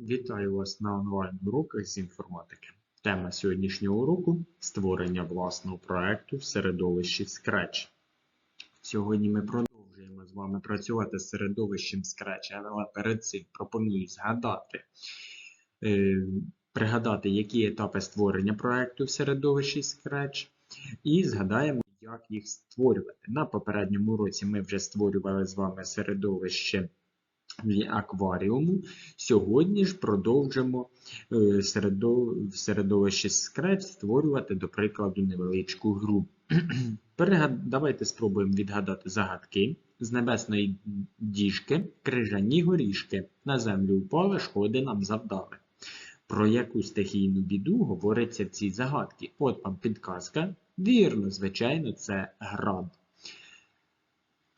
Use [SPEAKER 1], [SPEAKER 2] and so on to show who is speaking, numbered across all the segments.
[SPEAKER 1] Вітаю вас на онлайн-уроках з інформатики. Тема сьогоднішнього уроку створення власного проекту в середовищі Scratch. Сьогодні ми продовжуємо з вами працювати з середовищем Scratch, але перед цим пропоную згадати, е, пригадати, які етапи створення проекту в середовищі Scratch, і згадаємо, як їх створювати. На попередньому уроці ми вже створювали з вами середовище акваріуму. Сьогодні ж продовжимо в середовищі Scratch створювати, до прикладу, невеличку гру. Давайте спробуємо відгадати загадки. З небесної діжки крижані горішки на землю впали, шкоди нам завдали. Про яку стихійну біду говориться в цій загадці? От вам підказка. Вірно, звичайно, це град.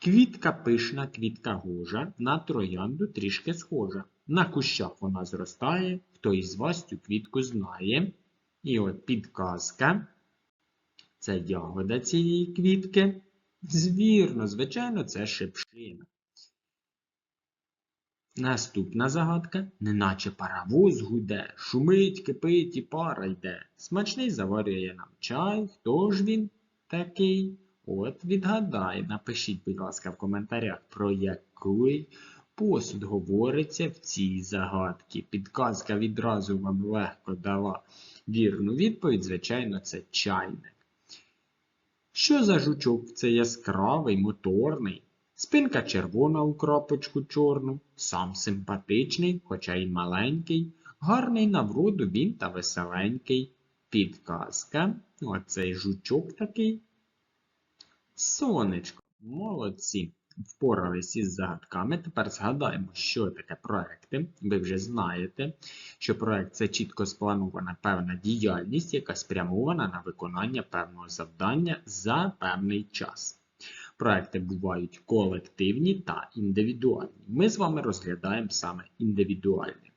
[SPEAKER 1] Квітка пишна, квітка гожа, на троянду трішки схожа. На кущах вона зростає, хто із вас цю квітку знає. І от підказка. Це ягода цієї квітки. Звірно, звичайно, це шипшина. Наступна загадка, неначе паровоз гуде, шумить, кипить і пара йде. Смачний заварює нам чай. Хто ж він такий? От відгадай, напишіть, будь ласка, в коментарях, про який посуд говориться в цій загадці. Підказка відразу вам легко дала вірну відповідь, звичайно, це чайник. Що за жучок? Це яскравий, моторний. Спинка червона у крапочку чорну, сам симпатичний, хоча й маленький, гарний на вроду він та веселенький. Підказка. Оцей жучок такий. Сонечко, молодці. Впоралися із загадками. Тепер згадаємо, що таке проекти. Ви вже знаєте, що проект це чітко спланована певна діяльність, яка спрямована на виконання певного завдання за певний час. Проекти бувають колективні та індивідуальні. Ми з вами розглядаємо саме індивідуальні.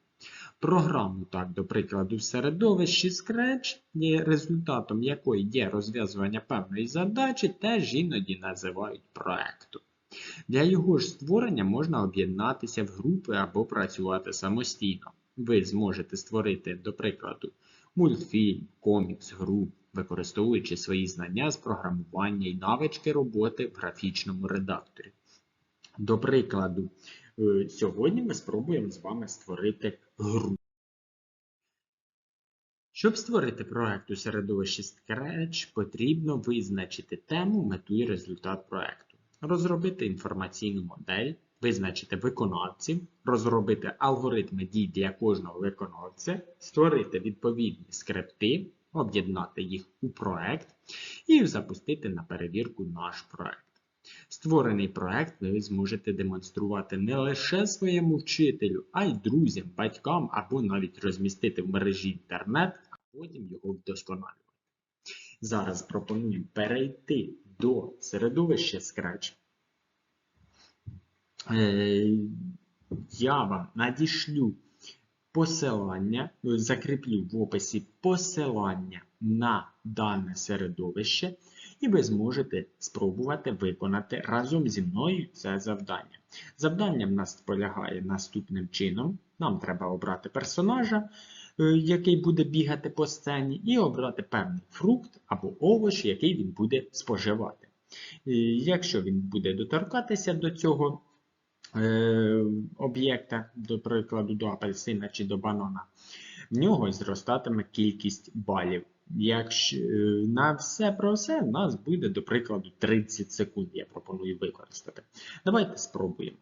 [SPEAKER 1] Програму, так, до прикладу, в середовищі Scratch, результатом якої є розв'язування певної задачі, теж іноді називають проектом. Для його ж створення можна об'єднатися в групи або працювати самостійно. Ви зможете створити, до прикладу, мультфільм, комікс, гру, використовуючи свої знання з програмування і навички роботи в графічному редакторі. До прикладу, сьогодні ми спробуємо з вами створити гру. Щоб створити проект у середовищі Scratch, потрібно визначити тему, мету і результат проекту, розробити інформаційну модель, визначити виконавців, розробити алгоритми дій для кожного виконавця, створити відповідні скрипти, об'єднати їх у проект і запустити на перевірку наш проект. Створений проект ви зможете демонструвати не лише своєму вчителю, а й друзям, батькам або навіть розмістити в мережі інтернет, а потім його вдосконалювати. Зараз пропоную перейти до середовища Scratch. Е, Я вам надішлю посилання, закріплю в описі посилання на дане середовище, і ви зможете спробувати виконати разом зі мною це завдання. Завдання в нас полягає наступним чином. Нам треба обрати персонажа, е, який буде бігати по сцені, і обрати певний фрукт або овоч, який він буде споживати. Якщо він буде доторкатися до цього е, об'єкта, до прикладу, до апельсина чи до банана, в нього зростатиме кількість балів. Якщо е, на все про все в нас буде, до прикладу, 30 секунд, я пропоную використати. Давайте спробуємо.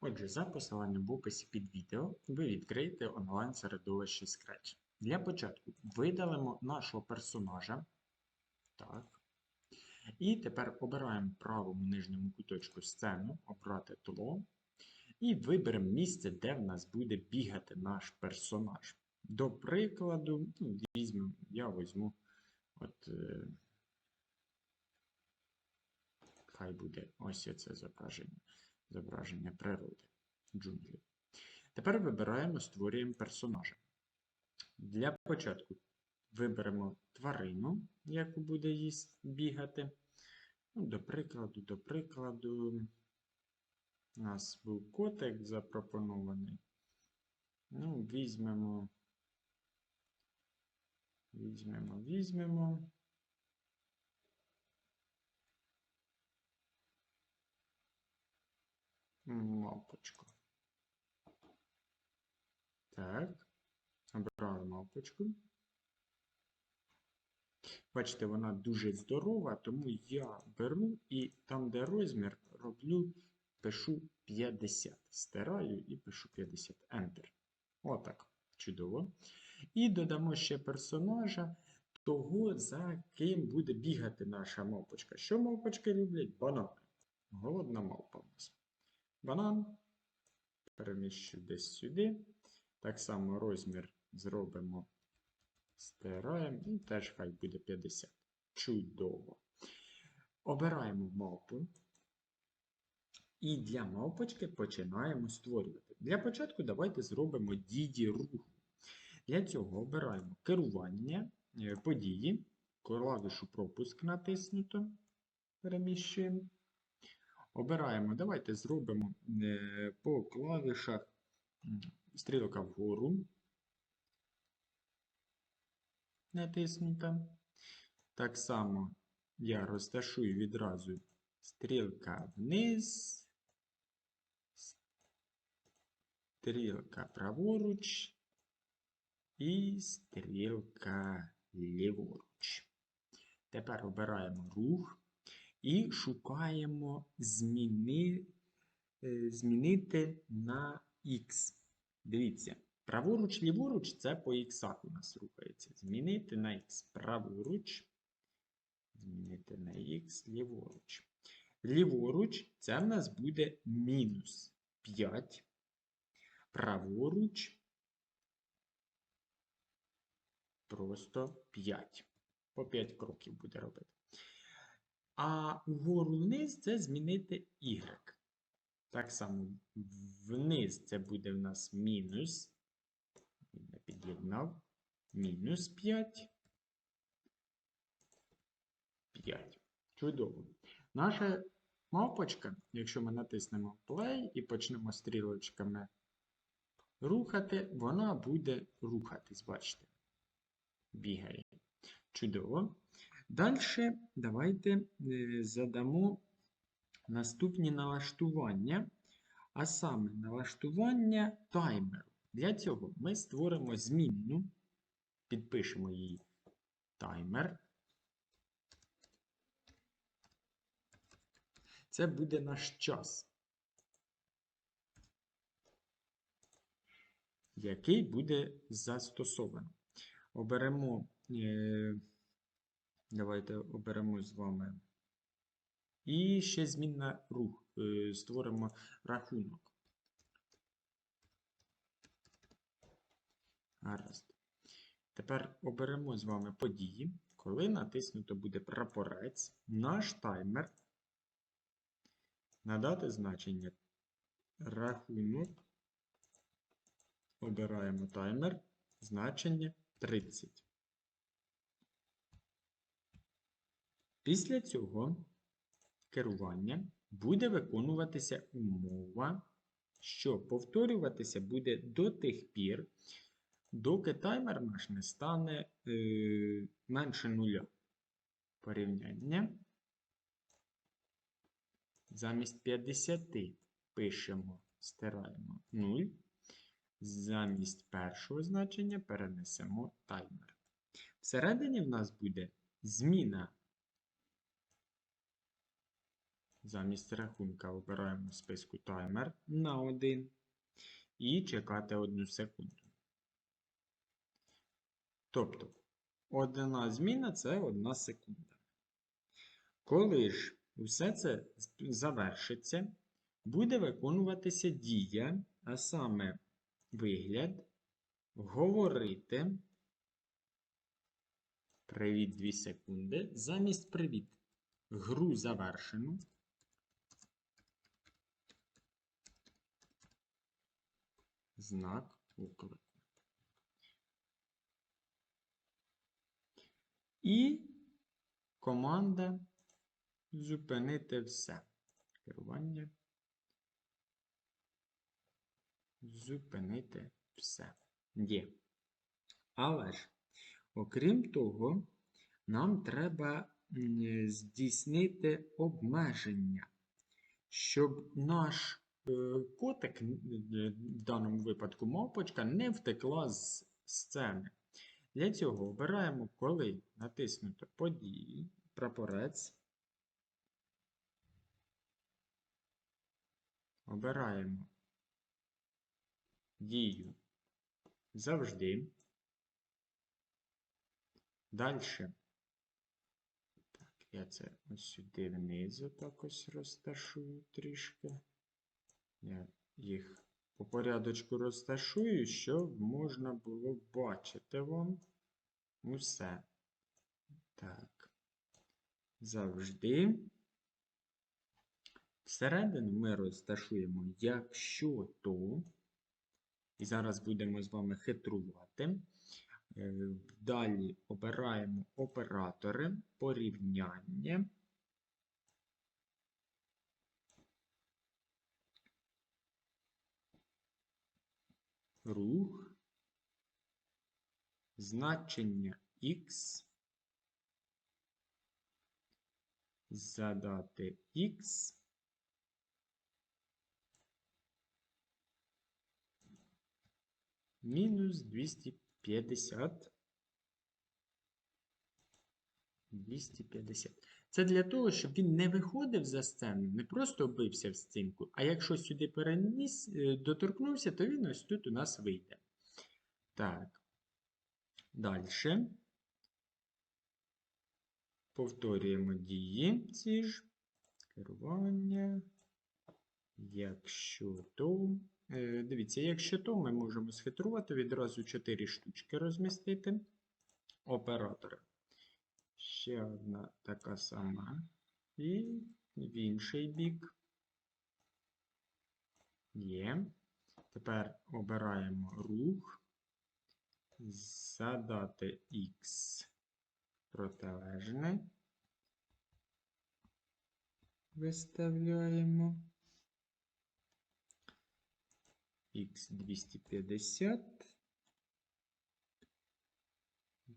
[SPEAKER 1] Отже, за посиланням в описі під відео ви відкриєте онлайн-середовище Scratch. Для початку видалимо нашого персонажа. Так. І тепер обираємо правому нижньому куточку сцену, обрати тло. І виберемо місце, де в нас буде бігати наш персонаж. До прикладу, ну, візьмемо, я візьму, от, е, хай буде ось це зображення, зображення природи, джунглі. Тепер вибираємо, створюємо персонажа. Для початку виберемо тварину, яку буде їсть бігати. Ну, До прикладу, до прикладу, у нас був котик запропонований. Ну, візьмемо. Візьмемо, візьмемо. Мавпочку. Так. Обрали мавпочку. Бачите, вона дуже здорова, тому я беру і там, де розмір, роблю, пишу 50. Стираю і пишу 50. Enter. Отак. Чудово. І додамо ще персонажа, того, за ким буде бігати наша мавпочка. Що мавпочки люблять? Банани. Голодна мавпа у нас. Банан. Переміщу десь сюди. Так само розмір зробимо. Стираємо і теж хай буде 50. Чудово. Обираємо мавпу. І для мавпочки починаємо створювати. Для початку давайте зробимо діді руху. Для цього обираємо керування е, події, клавішу пропуск натиснуто. Переміщуємо. Обираємо, давайте зробимо е, по клавішах стрілка вгору. Натиснута. Так само я розташую відразу стрілка вниз, стрілка праворуч і стрілка ліворуч. Тепер обираємо рух і шукаємо зміни, е, змінити на X. Дивіться, праворуч, ліворуч це по X у нас рухається. Змінити на X праворуч. Змінити на X ліворуч. Ліворуч це в нас буде мінус 5. Праворуч просто 5. По 5 кроків буде робити. А вгору вниз це змінити Y. Так само вниз це буде в нас мінус. Я під'єднав. Мінус 5. 5. Чудово. Наша мавпочка, якщо ми натиснемо play і почнемо стрілочками рухати, вона буде рухатись, бачите. Бігає. Чудово. Далі давайте е, задамо наступні налаштування, а саме налаштування таймеру. Для цього ми створимо змінну, підпишемо її таймер. Це буде наш час, який буде застосовано. Оберемо, е, давайте оберемо з вами. І ще змінна рух. Е, створимо рахунок. Гаразд. Тепер оберемо з вами події. Коли натиснуто буде прапорець, наш таймер надати значення рахунок. Обираємо таймер, значення 30. Після цього керування буде виконуватися умова, що повторюватися буде до тих пір, доки таймер наш не стане е, менше нуля. Порівняння. Замість 50 пишемо, стираємо 0. Замість першого значення перенесемо таймер. Всередині в нас буде зміна. Замість рахунка обираємо в списку таймер на 1 і чекати 1 секунду. Тобто, одна зміна це 1 секунда. Коли ж все це завершиться, буде виконуватися дія, а саме вигляд, говорити. Привіт 2 секунди. Замість привіт. Гру завершено. Знак оклику. І команда зупинити все. Керування. Зупинити все. є. Але ж, окрім того, нам треба здійснити обмеження, щоб наш е, котик, е, в даному випадку мавпочка, не втекла з сцени. Для цього обираємо, коли натиснуто події, прапорець. Обираємо дію завжди. Далі. Так, я це ось сюди вниз так ось розташую трішки. Я їх по порядочку розташую, щоб можна було бачити вам усе. Так. Завжди. Всередину ми розташуємо, якщо то. І зараз будемо з вами хитрувати. Е, Далі обираємо оператори, порівняння. Рух, значення X, задати X, мінус 250. 250. Це для того, щоб він не виходив за сцену, не просто бився в стінку, а якщо сюди переніс, е, доторкнувся, то він ось тут у нас вийде. Так. Далі. Повторюємо дії ці ж. Керування. Якщо то. Е, Дивіться, якщо то, ми можемо схитрувати відразу 4 штучки розмістити. Оператори. Ще одна така сама. І в інший бік. Є. Тепер обираємо рух. Задати X протилежне. Виставляємо. Х 250.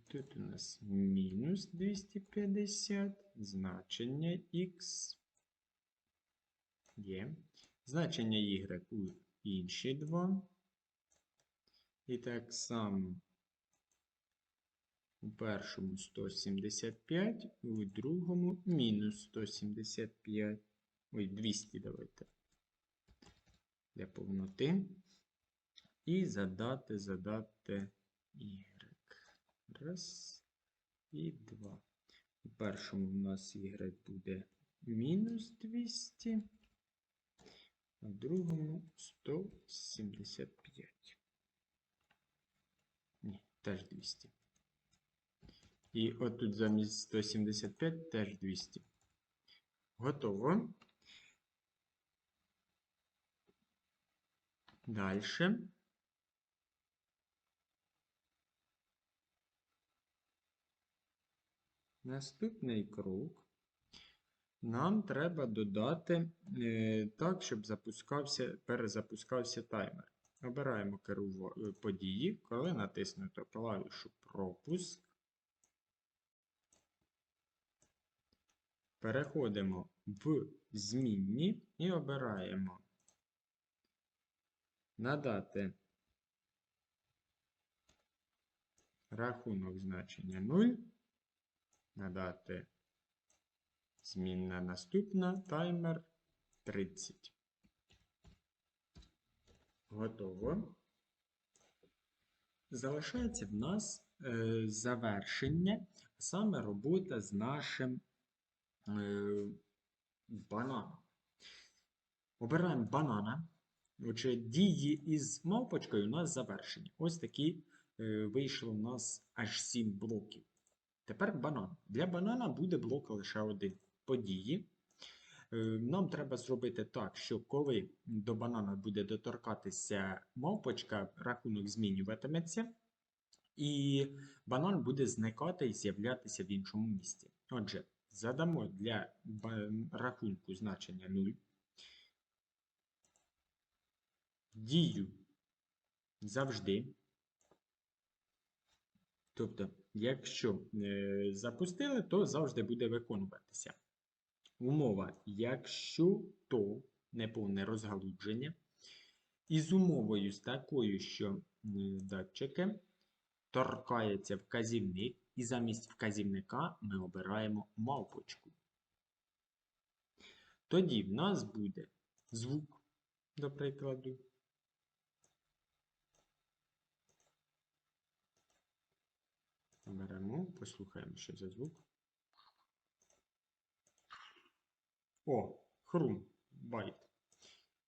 [SPEAKER 1] Тут у нас мінус 250, значення х є. Значення y у інші два. І так само у першому 175, у другому мінус 175. Ой, 200 давайте. Для повноти. І задати, задати y. Раз і два. У першому в нас y буде мінус 200, а в другому 175. Ні, теж 200. І отут замість 175 теж 200. Готово. Дальше. Наступний крок. Нам треба додати е, так, щоб запускався, перезапускався таймер. Обираємо керува... е, події, коли натиснуто клавішу пропуск. Переходимо в змінні і обираємо надати рахунок значення 0 надати змінна наступна таймер 30. Готово. Залишається в нас е, завершення, саме робота з нашим е, бананом. Обираємо банана. Отже, дії із мавпочкою у нас завершені. Ось такі е, вийшло у нас аж 7 блоків. Тепер банан. Для банана буде блок лише один. Події. Е, Нам треба зробити так, що коли до банана буде доторкатися мавпочка, рахунок змінюватиметься, і банан буде зникати і з'являтися в іншому місці. Отже, задамо для рахунку значення 0. Дію завжди. Тобто, якщо е, запустили, то завжди буде виконуватися. Умова, якщо то неповне розгалудження. І з умовою з такою, що датчики торкається вказівник, і замість вказівника ми обираємо мавпочку. Тоді в нас буде звук, до прикладу. Беремо, послухаємо, що за звук. О, хрум, байт.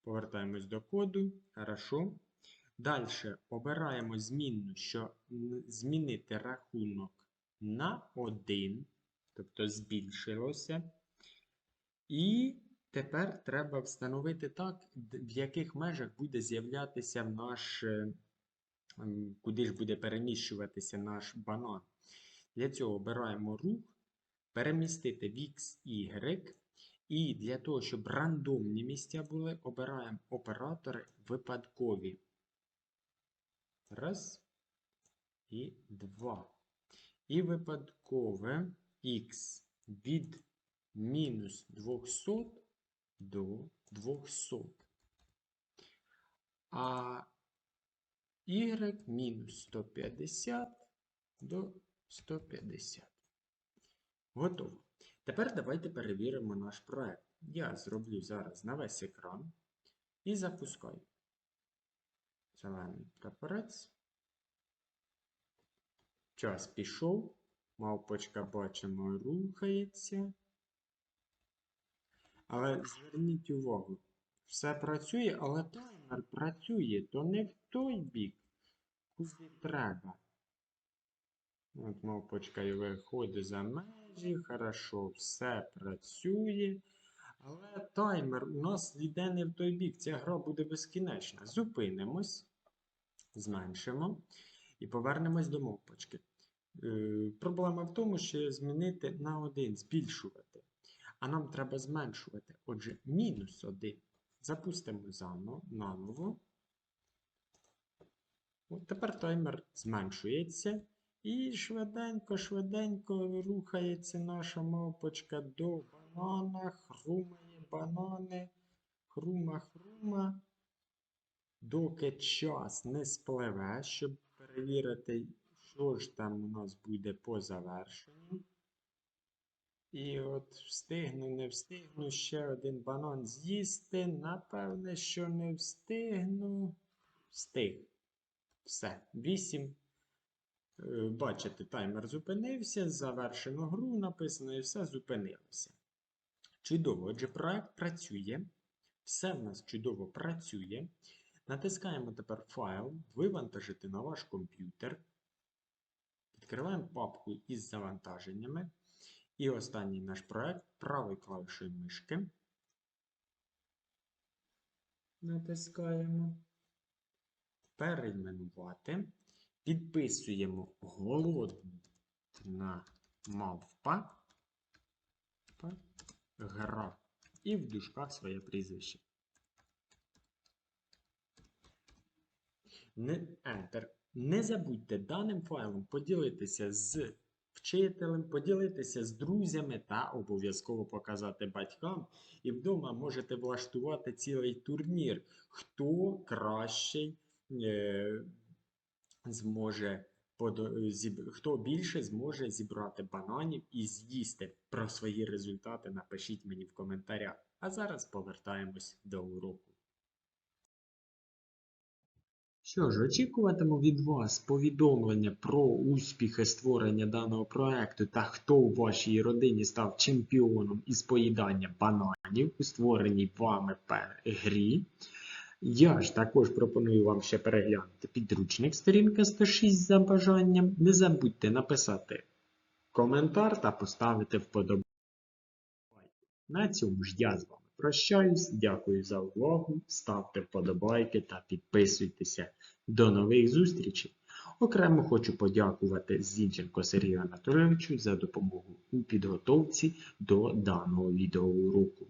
[SPEAKER 1] Повертаємось до коду. Хорошо. Далі обираємо змінну, що змінити рахунок на 1, тобто збільшилося. І тепер треба встановити так, в яких межах буде з'являтися наш, е, куди ж буде переміщуватися наш банан. Для цього обираємо рух, перемістити в X, Y. І для того, щоб рандомні місця були, обираємо оператори випадкові. Раз. І два. І випадкове Х від мінус 200 до 200. А Y мінус 150 до 150. Готово. Тепер давайте перевіримо наш проект. Я зроблю зараз на весь екран і запускаю. Зелений прапорець. Час пішов. Мавпочка, бачимо, рухається. Але зверніть увагу, все працює, але таймер працює, то не в той бік, куди треба. От мавпочка і виходить за межі, хорошо, все працює. Але таймер у нас йде не в той бік. Ця гра буде безкінечна. Зупинимось, зменшимо і повернемось до мавпочки. Е, проблема в тому, що змінити на 1, збільшувати. А нам треба зменшувати. Отже, мінус 1. Запустимо заново, наново. Тепер таймер зменшується. І швиденько-швиденько рухається наша мавпочка до банана, хрумає банани, хрума-хрума. Доки час не спливе, щоб перевірити, що ж там у нас буде по завершенню. І от встигну, не встигну ще один банан з'їсти. Напевне, що не встигну. Встиг. Все. 8. Е, Бачите, таймер зупинився, завершено гру, написано і все зупинилося. Чудово, отже, проект працює. Все в нас чудово працює. Натискаємо тепер файл, вивантажити на ваш комп'ютер. Відкриваємо папку із завантаженнями. І останній наш проект правою клавішою мишки. Натискаємо. Перейменувати. Підписуємо голодна мавпа. Гра. І в дужках своє прізвище. Enter. Не забудьте даним файлом поділитися з вчителем, поділитися з друзями та обов'язково показати батькам. І вдома можете влаштувати цілий турнір. Хто кращий зможе подо- зіб- хто більше зможе зібрати бананів і з'їсти. Про свої результати напишіть мені в коментарях. А зараз повертаємось до уроку. Що ж, очікуватиму від вас повідомлення про успіхи створення даного проекту та хто у вашій родині став чемпіоном із поїдання бананів у створеній вами грі. Я ж також пропоную вам ще переглянути підручник сторінка 106 за бажанням. Не забудьте написати коментар та поставити вподобайку. На цьому ж я з вами прощаюсь. Дякую за увагу. Ставте вподобайки та підписуйтеся. До нових зустрічей. Окремо хочу подякувати Зінченко Сергію Анатолійовичу за допомогу у підготовці до даного відеоуроку.